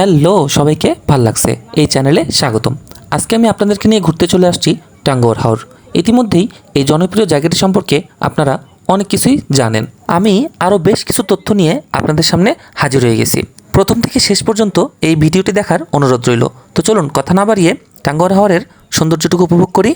Hello সবাইকে ভালো লাগছে। এই চ্যানেলে স্বাগতম। আজকে আমি আপনাদেরকে নিয়ে ঘুরতে চলে আসছি টাঙ্গোর হাওর। ইতিমধ্যেই এই জনপ্রিয় জায়গাটি সম্পর্কে আপনারা অনেক কিছুই জানেন। আমি আরও বেশ কিছু তথ্য নিয়ে আপনাদের সামনে হাজির হয়ে গেছি। প্রথম থেকে শেষ পর্যন্ত এই ভিডিওটি দেখার অনুরোধ রইল। তো চলুন কথা না বাড়িয়ে টাঙ্গোর হাওরের সৌন্দর্যটুকু উপভোগ করি।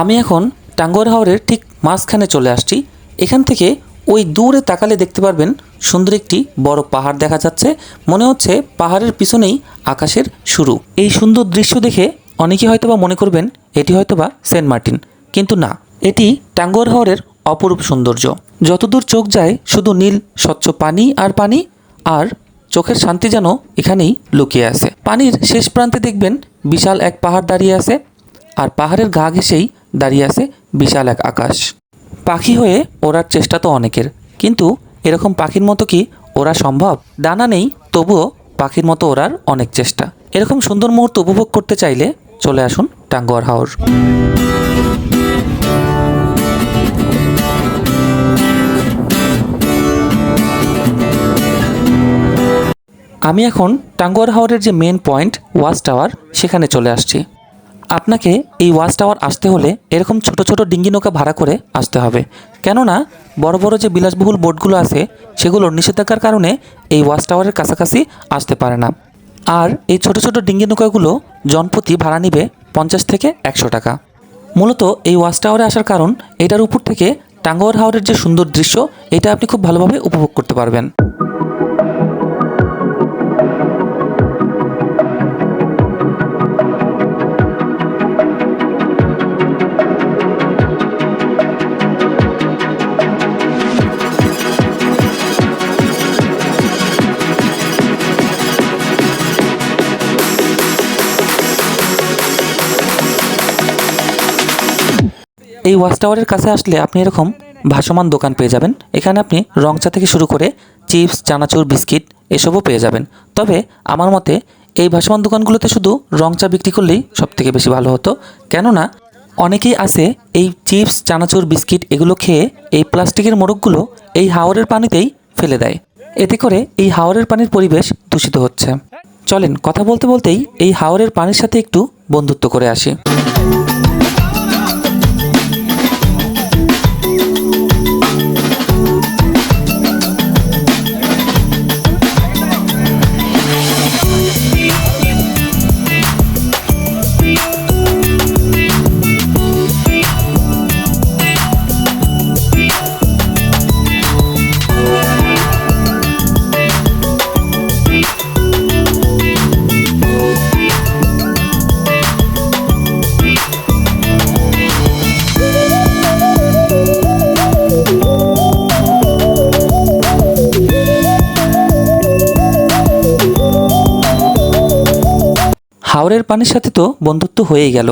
আমি এখন টাঙ্গুয়ার হাওরের ঠিক মাঝখানে চলে আসছি এখান থেকে ওই দূরে তাকালে দেখতে পারবেন সুন্দর একটি বড় পাহাড় দেখা যাচ্ছে। মনে হচ্ছে পাহাড়ের পিছনেই আকাশের শুরু। এই সুন্দর দৃশ্য দেখে অনেকে হয়তোবা মনে করবেন এটি হয়তোবা সেন্ট মার্টিন, কিন্তু না, এটি টাঙ্গুয়ার হাওরের অপরূপ সৌন্দর্য। যতদূর চোখ যায়, শুধু নীল, স্বচ্ছ পানি আর পানি, আর চোখের শান্তি যেন এখানেই লুকিয়ে আছে। পানির শেষ প্রান্তে দেখবেন বিশাল এক পাহাড় দাঁড়িয়ে আছে, আর পাহাড়ের গা ঘেঁষেই দাঁড়িয়ে আছে বিশাল এক আকাশ। পাখি হয়ে ওড়ার চেষ্টা তো অনেকের। কিন্তু এরকম পাখির মতো কি ওরা সম্ভব? ডানা নেই, তবুও পাখির মতো ওড়ার অনেক চেষ্টা। এরকম সুন্দর মুহূর্ত উপভোগ করতে চাইলে চলে আসুন টাঙ্গুয়ার হাওর। আমি এখন টাঙ্গুয়ার হাওরের যে মেন পয়েন্ট ওয়াচ টাওয়ার সেখানে চলে আসছি। আপনাকে এই ওয়াচ টাওয়ার আসতে হলে এরকম ছোট ছোট ডিঙ্গি নৌকা ভাড়া করে আসতে হবে। কেননা, বড় বড় যে বিলাসবহুল বোটগুলো আছে সেগুলোর নিষেধাজ্ঞার কারণে এই ওয়াচ টাওয়ারের কাছাকাছি আসতে পারে না। আর এই ছোট ছোট ডিঙ্গি নৌকাগুলো জনপ্রতি ভাড়া নিবে পঞ্চাশ থেকে একশো টাকা। মূলত এই ওয়াচ টাওয়ারে আসার কারণ এটার উপর থেকে টাঙ্গুয়ার হাওরের যে সুন্দর দৃশ্য, এটা আপনি খুব ভালোভাবে উপভোগ করতে পারবেন। ওয়াচ টাওয়ারের কাছে আসলে আপনি এরকম ভাসমান দোকান পেয়ে যাবেন। এখানে আপনি রং চা থেকে শুরু করে চিপস, চানাচুর, বিস্কিট এসবও পেয়ে যাবেন। তবে আমার মতে এই ভাসমান দোকানগুলোতে শুধু রং চা বিক্রি করলেই সব থেকে বেশি ভালো হতো। কেননা অনেকেই আছে এই চিপস, চানাচুর, বিস্কিট এগুলো খেয়ে এই প্লাস্টিকের মোড়কগুলো এই হাওরের পানিতেই ফেলে দেয়। এতে করে এই হাওরের পানির পরিবেশ দূষিত হচ্ছে। চলেন কথা বলতে বলতেই এই হাওরের পানির সাথে একটু বন্ধুত্ব করে আসি। হাওরের পানির সাথে তো বন্ধুত্ব হয়েই গেল।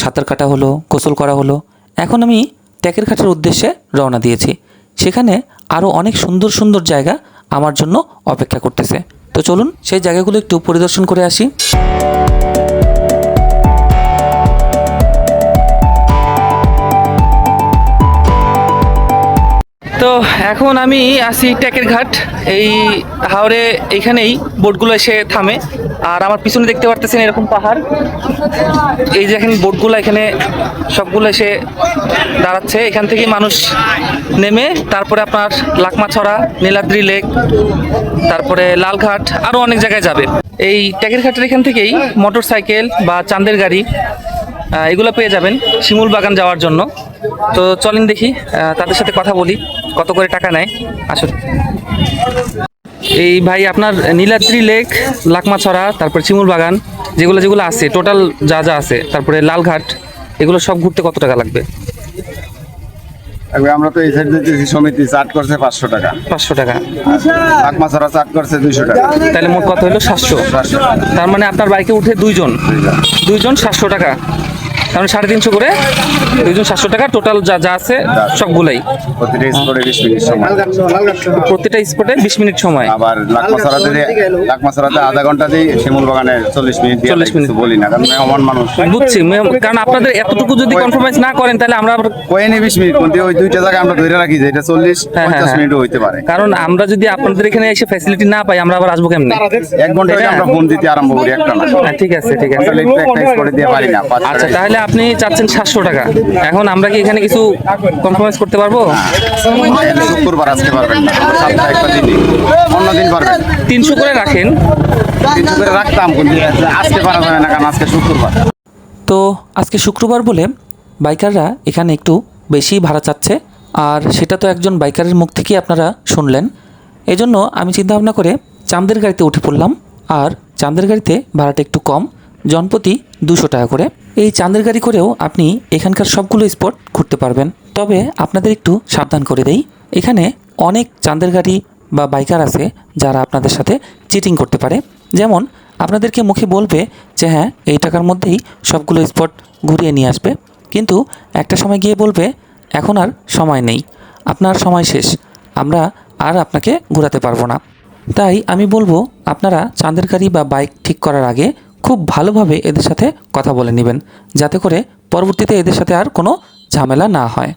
সাঁতার কাটা হলো, গোসল করা হলো। এখন আমি ট্যাকের ঘাটের উদ্দেশ্যে রওনা দিয়েছি। সেখানে আরও অনেক সুন্দর সুন্দর জায়গা আমার জন্য অপেক্ষা করতেছে। তো চলুন সেই জায়গাগুলো একটু পরিদর্শন করে আসি। তো এখন আমি আসি ট্যাকের ঘাট। এই হাওড়ে এইখানেই বোটগুলো এসে থামে। আর আমার পিছনে দেখতে পারতেছেন এরকম পাহাড়। এই যে এখানে বোটগুলো এখানে সবগুলো এসে দাঁড়াচ্ছে। এখান থেকে মানুষ নেমে, তারপরে আপনার লাকমাছড়া, নীলাদ্রি লেক, তারপরে লালঘাট আরও অনেক জায়গায় যাবে। এই ট্যাকের ঘাটের এখান থেকেই মোটর সাইকেল বা চাঁদের গাড়ি এগুলো পেয়ে যাবেন শিমুল বাগান যাওয়ার জন্য। তো চলেন দেখি তাদের সাথে কথা বলি কত করে টাকা নেয়। আসুন। এই ভাই আপনার নীলাদ্রি লেক লাকমাছড়া তারপর শিমুল বাগান যেগুলো যেগুলো আছে টোটাল যা যা আছে তারপরে লালঘাট এগুলো সব ঘুরতে কত টাকা লাগবে? আমরা তো এই সাইড দিতেছি সমিতি চার্ট করছে পাঁচশো টাকা। পাঁচশো টাকা। আকমাছাড়া চার্ট করছে দুইশো টাকা। তাহলে মোট কত হলো? সাতশো। তার মানে আপনার বাইকে উঠে দুইজন। দুইজন সাতশো টাকা। কারণ সাড়ে তিনশো করে দুইজন সাতশো টাকা টোটাল যা যা আছে সবগুলাই। প্রতিটা স্পটে বিশ মিনিট সময়। আবার আধা ঘণ্টা দিই শিমুল বাগানে চল্লিশ মিনিট 40 মিনিট। বলি না কারণ মেহমান মানুষ। বুঝছি কারণ আপনাদের এতটুকু যদি না করেন তাহলে আমরা কয়েনি বিশ মিনিট ওই দুইটা আমরা ধরে রাখি যে এটা চল্লিশ হ্যাঁ, হ্যাঁ, পঞ্চাশ হ্যাঁ। মিনিটও হইতে পারে। কারণ আমরা যদি আপনাদের এখানে এসে ফ্যাসিলিটি না পাই আমরা আবার আসব কেমনে? এক ঘণ্টা আমরা ফোন দিতে আরম্ভ করি একটা না। ঠিক আছে ঠিক আছে। আচ্ছা টাকা। তাহলে আপনি চাচ্ছেন সাতশো টাকা। এখন আমরা কি এখানে কিছু কম্প্রোমাইজ করতে পারব? শুক্রবার আসতে পারবেন না। আমরা সপ্তাহে একটা দিনই অন্য দিন পারবেন। তিনশো করে রাখেন। তিনশো করে রাখতাম আজকে পারা যাবে না কারণ আজকে শুক্রবার। তো আজকে শুক্রবার বলে বাইকাররা এখানে একটু বেশি ভাড়া চাচ্ছে আর সেটা তো একজন বাইকারের মুখ থেকেই আপনারা শুনলেন। এজন্য আমি চিন্তাভাবনা করে চাঁদের গাড়িতে উঠে পড়লাম আর চাঁদের গাড়িতে ভাড়াটা একটু কম। জনপ্রতি দুশো টাকা করে। এই চাঁদের গাড়ি করেও আপনি এখানকার সবগুলো স্পট ঘুরতে পারবেন। তবে আপনাদের একটু সাবধান করে দেই, এখানে অনেক চাঁদের গাড়ি বা বাইকার আছে যারা আপনাদের সাথে চিটিং করতে পারে। যেমন আপনাদেরকে মুখে বলবে যে হ্যাঁ এই টাকার মধ্যেই সবগুলো স্পট ঘুরিয়ে নিয়ে আসবে। কিন্তু একটা সময় গিয়ে বলবে, এখন আর সময় নেই। আপনার সময় শেষ। আমরা আর আপনাকে ঘোরাতে পারব না। তাই আমি বলব, আপনারা চাঁদের গাড়ি বা বাইক ঠিক করার আগে খুব ভালোভাবে এদের সাথে কথা বলে নেবেন, যাতে করে পরবর্তীতে এদের সাথে আর কোনো ঝামেলা না হয়।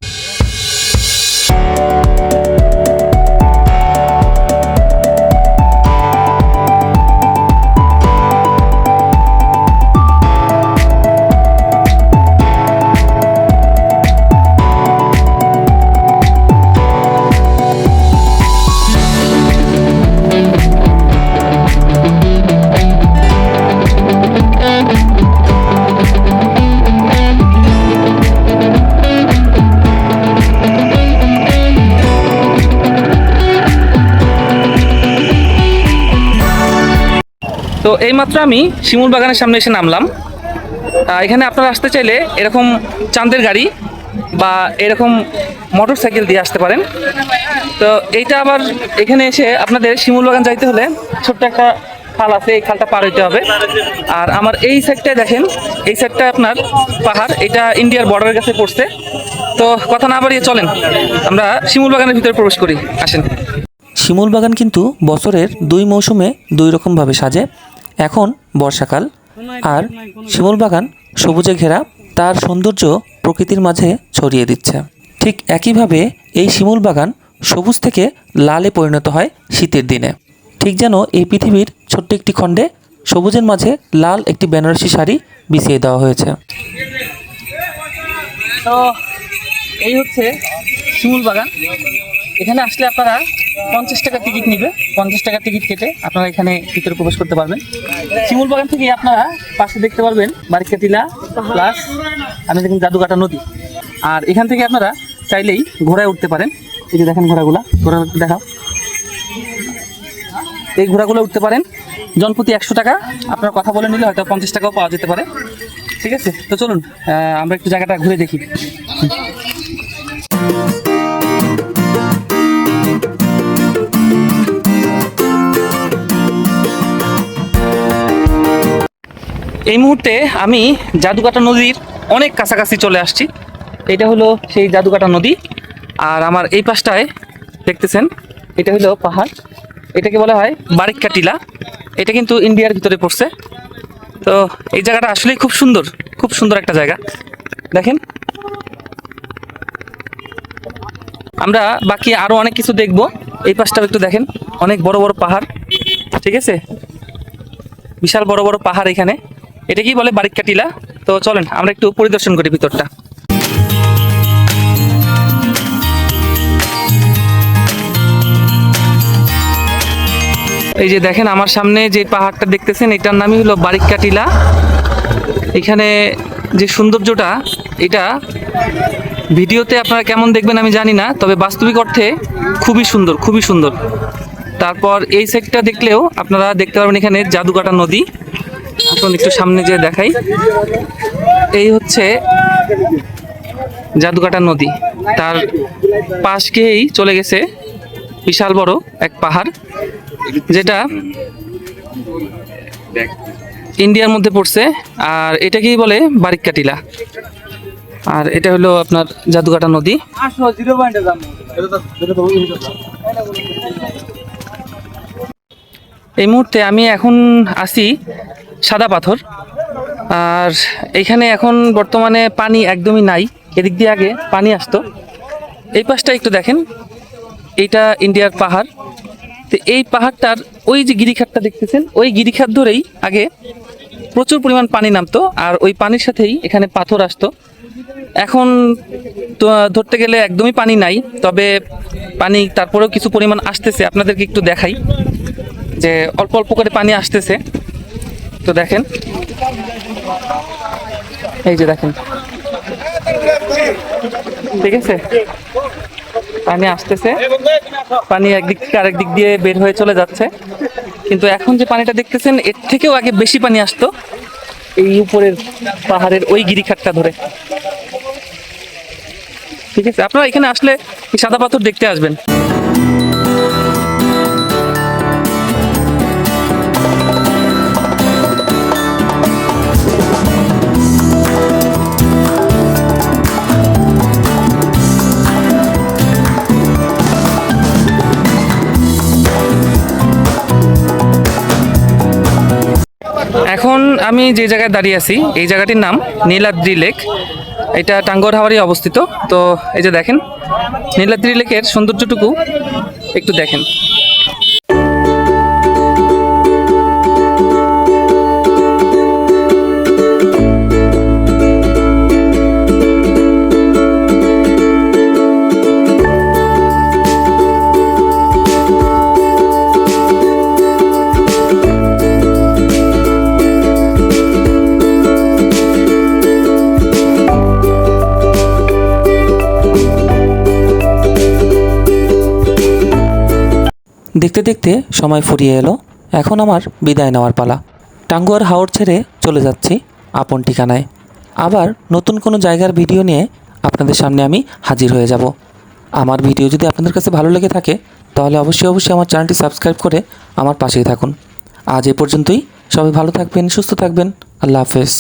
তো এইমাত্র আমি শিমুল বাগানের সামনে এসে নামলাম। এখানে আপনারা আসতে চাইলে এরকম চাঁদের গাড়ি বা এরকম মোটর সাইকেল দিয়ে আসতে পারেন। তো এইটা আবার এখানে এসে আপনাদের শিমুল বাগান যাইতে হলে ছোট্ট একটা খাল আছে, এই খালটা পার হইতে হবে। আর আমার এই সাইডটায় দেখেন, এই সাইডটা আপনার পাহাড়, এটা ইন্ডিয়ার বর্ডারের কাছে পড়ছে। তো কথা না বাড়িয়ে চলেন, আমরা শিমুল বাগানের ভিতরে প্রবেশ করি, আসেন। শিমুল বাগান কিন্তু বছরের দুই মৌসুমে দুই রকমভাবে সাজে। এখন বর্ষাকাল আর শিমুল বাগান সবুজে ঘেরা, তার সৌন্দর্য প্রকৃতির মাঝে ছড়িয়ে দিচ্ছে। ঠিক একইভাবে এই শিমুল বাগান সবুজ থেকে লালে পরিণত হয় শীতের দিনে। ঠিক যেন এই পৃথিবীর ছোট্ট একটি খণ্ডে সবুজের মাঝে লাল একটি বেনারসি শাড়ি বিছিয়ে দেওয়া হয়েছে। তো এই হচ্ছে শিমুল বাগান। এখানে আসলে আপনারা পঞ্চাশ টাকা টিকিট নিবে। পঞ্চাশ টাকা টিকিট কেটে আপনারা এখানে ভিতরে প্রবেশ করতে পারবেন। শিমুল বাগান থেকে আপনারা পাশে দেখতে পারবেন বারিকা টিলা প্লাস আমি দেখুন জাদুকাটা নদী। আর এখান থেকে আপনারা চাইলেই ঘোড়ায় উঠতে পারেন। এই যে দেখেন ঘোড়াগুলা ঘোড়া দেখাও। এই ঘোড়াগুলো উঠতে পারেন। জনপ্রতি একশো টাকা। আপনার কথা বলে নিলে হয়তো পঞ্চাশ টাকাও পাওয়া যেতে পারে। ঠিক আছে? তো চলুন আমরা একটু জায়গাটা ঘুরে দেখি। এই মুহূর্তে আমি জাদুকাটা নদীর অনেক কাছাকাছি চলে আসছি। এটা হলো সেই জাদুকাটা নদী। আর আমার এই পাশটায় দেখতেছেন, এটা হলো পাহাড়। এটাকে বলা হয় বারিক্কা টিলা এটা কিন্তু ইন্ডিয়ার ভিতরে পড়ছে। তো এই জায়গাটা আসলেই খুব সুন্দর খুব সুন্দর একটা জায়গা। দেখেন। আমরা বাকি আরও অনেক কিছু দেখব। এই পাশটাও একটু দেখেন। অনেক বড় বড় পাহাড়। ঠিক আছে? বিশাল বড় বড় পাহাড় এখানে। এটা কি বলে বারিক্কা টিলা তো চলেন, আমরা একটু পরিদর্শন করি ভিতরটা। এই যে দেখেন, আমার সামনে যে পাহাড়টা দেখতেছেন, এটার নামই হলো বারিক্কা টিলা এখানে যে সৌন্দর্যটা, এটা ভিডিওতে আপনারা কেমন দেখবেন আমি জানি না, তবে বাস্তবিক অর্থে খুবই সুন্দর খুবই সুন্দর। তারপর এই সাইডটা দেখলেও আপনারা দেখতে পারবেন এখানে জাদুকাটা নদী। এখন একটু সামনে যে দেখাই। এই হচ্ছে জাদুকাটা নদী। তার পাশ গিয়েই চলে গেছে বিশাল বড় এক পাহাড়, যেটা ইন্ডিয়ার মধ্যে পড়ছে, আর এটাকেই বলে বারিক্কা টিলা আর এটা হলো আপনার জাদুকাটা নদী। এই মুহূর্তে আমি এখন আসি সাদা পাথর। আর এখানে এখন বর্তমানে পানি একদমই নাই। এদিক দিয়ে আগে পানি আসতো। এই পাশটা একটু দেখেন। এইটা ইন্ডিয়ার পাহাড়। তো এই পাহাড়টার ওই যে গিরিখাতটা দেখতেছেন, ওই গিরিখাত ধরেই আগে প্রচুর পরিমাণ পানি নামতো আর ওই পানির সাথেই এখানে পাথর আসতো। এখন ধরতে গেলে একদমই পানি নাই, তবে পানি তারপরেও কিছু পরিমাণ আসতেছে। আপনাদেরকে একটু দেখাই যে অল্প অল্প করে পানি আসতেছে। তো দেখেন। এই যে দেখেন। ঠিক আছে? পানি আসতেছে। পানি একদিক থেকে আরেক দিক দিয়ে বের হয়ে চলে যাচ্ছে। কিন্তু এখন যে পানিটা দেখতেছেন, এর থেকেও আগে বেশি পানি আসতো এই উপরের পাহাড়ের ওই গিরিখাটটা ধরে। ঠিক আছে? আপনারা এখানে আসলে সাদা পাথর দেখতে আসবেন। আমি যে জায়গায় দাঁড়িয়ে আছি, এই জায়গাটির নাম নীলাদ্রি লেক। এটা টাঙ্গর হাওয়ারি অবস্থিত। তো এই যে দেখেন, নীলাদ্রি লেকের সৌন্দর্যটুকু একটু দেখেন। দেখতে দেখতে সময় ফুরিয়ে এলো। এখন আমার বিদায় নেওয়ার পালা। টাঙ্গুয়ার হাওড় ছেড়ে চলে যাচ্ছি আপন ঠিকানায়। আবার নতুন কোনো জায়গার ভিডিও নিয়ে আপনাদের সামনে আমি হাজির হয়ে যাব। আমার ভিডিও যদি আপনাদের কাছে ভালো লেগে থাকে, তাহলে অবশ্যই অবশ্যই আমার চ্যানেলটি সাবস্ক্রাইব করে আমার পাশেই থাকুন। আজ এ পর্যন্তই। সবাই ভালো থাকবেন, সুস্থ থাকবেন। আল্লাহ হাফেজ।